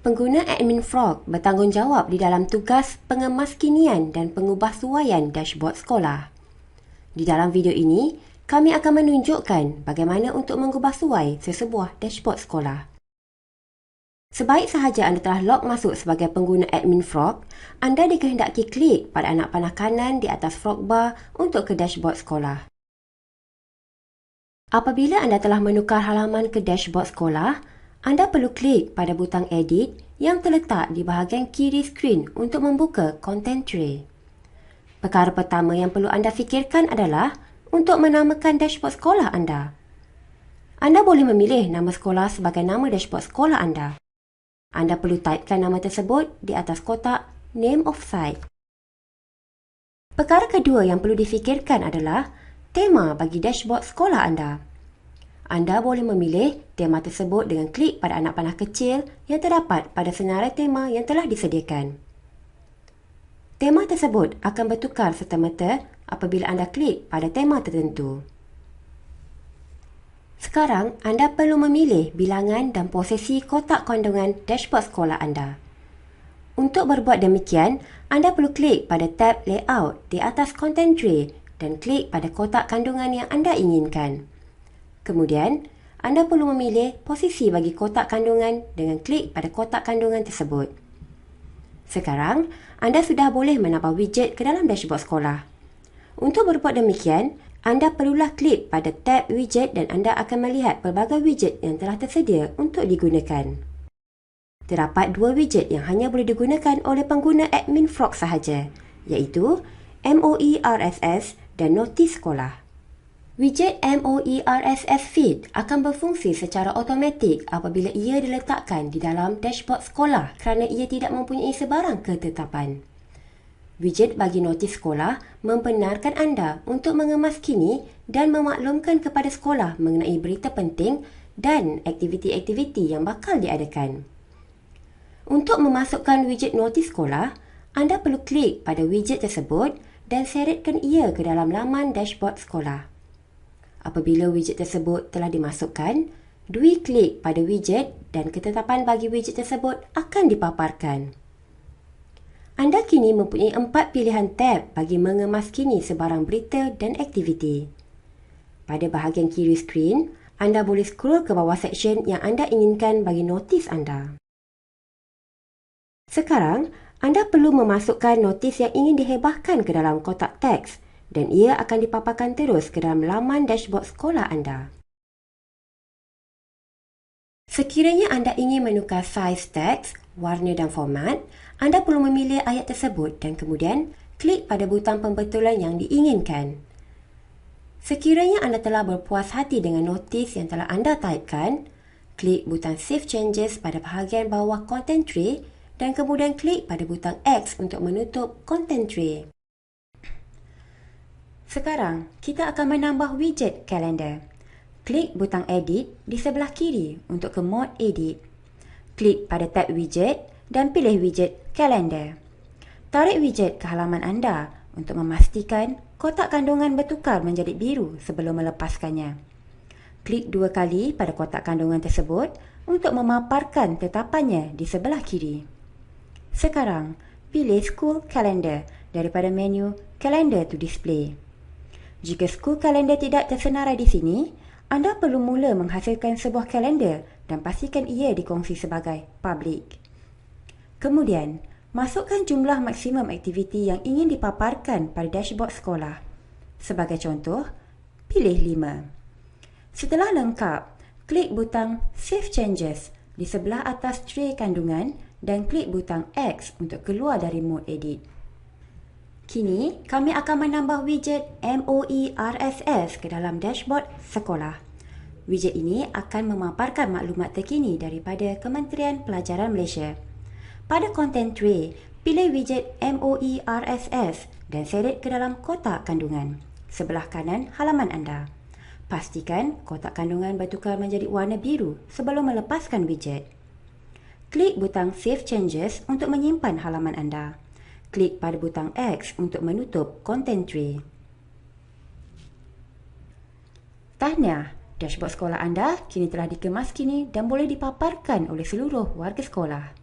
Pengguna admin Frog bertanggungjawab di dalam tugas pengemaskinian dan pengubahsuaian dashboard sekolah. Di dalam video ini, kami akan menunjukkan bagaimana untuk mengubahsuai sesebuah dashboard sekolah. Sebaik sahaja anda telah log masuk sebagai pengguna admin Frog, anda dikehendaki klik pada anak panah kanan di atas Frog bar untuk ke dashboard sekolah. Apabila anda telah menukar halaman ke dashboard sekolah, anda perlu klik pada butang Edit yang terletak di bahagian kiri skrin untuk membuka content tray. Perkara pertama yang perlu anda fikirkan adalah untuk menamakan dashboard sekolah anda. Anda boleh memilih nama sekolah sebagai nama dashboard sekolah anda. Anda perlu typekan nama tersebut di atas kotak Name of Site. Perkara kedua yang perlu difikirkan adalah tema bagi dashboard sekolah anda. Anda boleh memilih tema tersebut dengan klik pada anak panah kecil yang terdapat pada senarai tema yang telah disediakan. Tema tersebut akan bertukar serta-merta apabila anda klik pada tema tertentu. Sekarang, anda perlu memilih bilangan dan posisi kotak kandungan dashboard sekolah anda. Untuk berbuat demikian, anda perlu klik pada tab Layout di atas Content Tray dan klik pada kotak kandungan yang anda inginkan. Kemudian, anda perlu memilih posisi bagi kotak kandungan dengan klik pada kotak kandungan tersebut. Sekarang, anda sudah boleh menambah widget ke dalam dashboard sekolah. Untuk berbuat demikian, anda perlulah klik pada tab widget dan anda akan melihat pelbagai widget yang telah tersedia untuk digunakan. Terdapat dua widget yang hanya boleh digunakan oleh pengguna admin Frog sahaja, iaitu MOE RSS dan Notis Sekolah. Widget MOE RSS Feed akan berfungsi secara automatik apabila ia diletakkan di dalam dashboard sekolah kerana ia tidak mempunyai sebarang ketetapan. Widget bagi notis sekolah membenarkan anda untuk mengemas kini dan memaklumkan kepada sekolah mengenai berita penting dan aktiviti-aktiviti yang bakal diadakan. Untuk memasukkan widget notis sekolah, anda perlu klik pada widget tersebut dan seretkan ia ke dalam laman dashboard sekolah. Apabila widget tersebut telah dimasukkan, dui klik pada widget dan ketetapan bagi widget tersebut akan dipaparkan. Anda kini mempunyai empat pilihan tab bagi mengemaskini sebarang berita dan aktiviti. Pada bahagian kiri skrin, anda boleh scroll ke bawah seksyen yang anda inginkan bagi notis anda. Sekarang, anda perlu memasukkan notis yang ingin dihebahkan ke dalam kotak teks dan ia akan dipaparkan terus ke dalam laman dashboard sekolah anda. Sekiranya anda ingin menukar saiz teks, warna dan format, anda perlu memilih ayat tersebut dan kemudian klik pada butang pembetulan yang diinginkan. Sekiranya anda telah berpuas hati dengan notis yang telah anda typekan, klik butang Save Changes pada bahagian bawah Content Tray dan kemudian klik pada butang X untuk menutup Content Tray. Sekarang, kita akan menambah widget kalender. Klik butang Edit di sebelah kiri untuk ke mod Edit. Klik pada tab Widget dan pilih widget Kalender. Tarik widget ke halaman anda untuk memastikan kotak kandungan bertukar menjadi biru sebelum melepaskannya. Klik dua kali pada kotak kandungan tersebut untuk memaparkan tetapannya di sebelah kiri. Sekarang, pilih School Calendar daripada menu Calendar to Display. Jika school kalender tidak tersenarai di sini, anda perlu mula menghasilkan sebuah kalender dan pastikan ia dikongsi sebagai public. Kemudian, masukkan jumlah maksimum aktiviti yang ingin dipaparkan pada dashboard sekolah. Sebagai contoh, pilih 5. Setelah lengkap, klik butang Save Changes di sebelah atas tray kandungan dan klik butang X untuk keluar dari mode edit. Kini, kami akan menambah widget MOE RSS ke dalam dashboard sekolah. Widget ini akan memaparkan maklumat terkini daripada Kementerian Pelajaran Malaysia. Pada content tray, pilih widget MOE RSS dan seret ke dalam kotak kandungan sebelah kanan halaman anda. Pastikan kotak kandungan bertukar menjadi warna biru sebelum melepaskan widget. Klik butang Save Changes untuk menyimpan halaman anda klik pada butang X untuk menutup content tray. Tahniah, dashboard sekolah anda kini telah dikemas kini dan boleh dipaparkan oleh seluruh warga sekolah.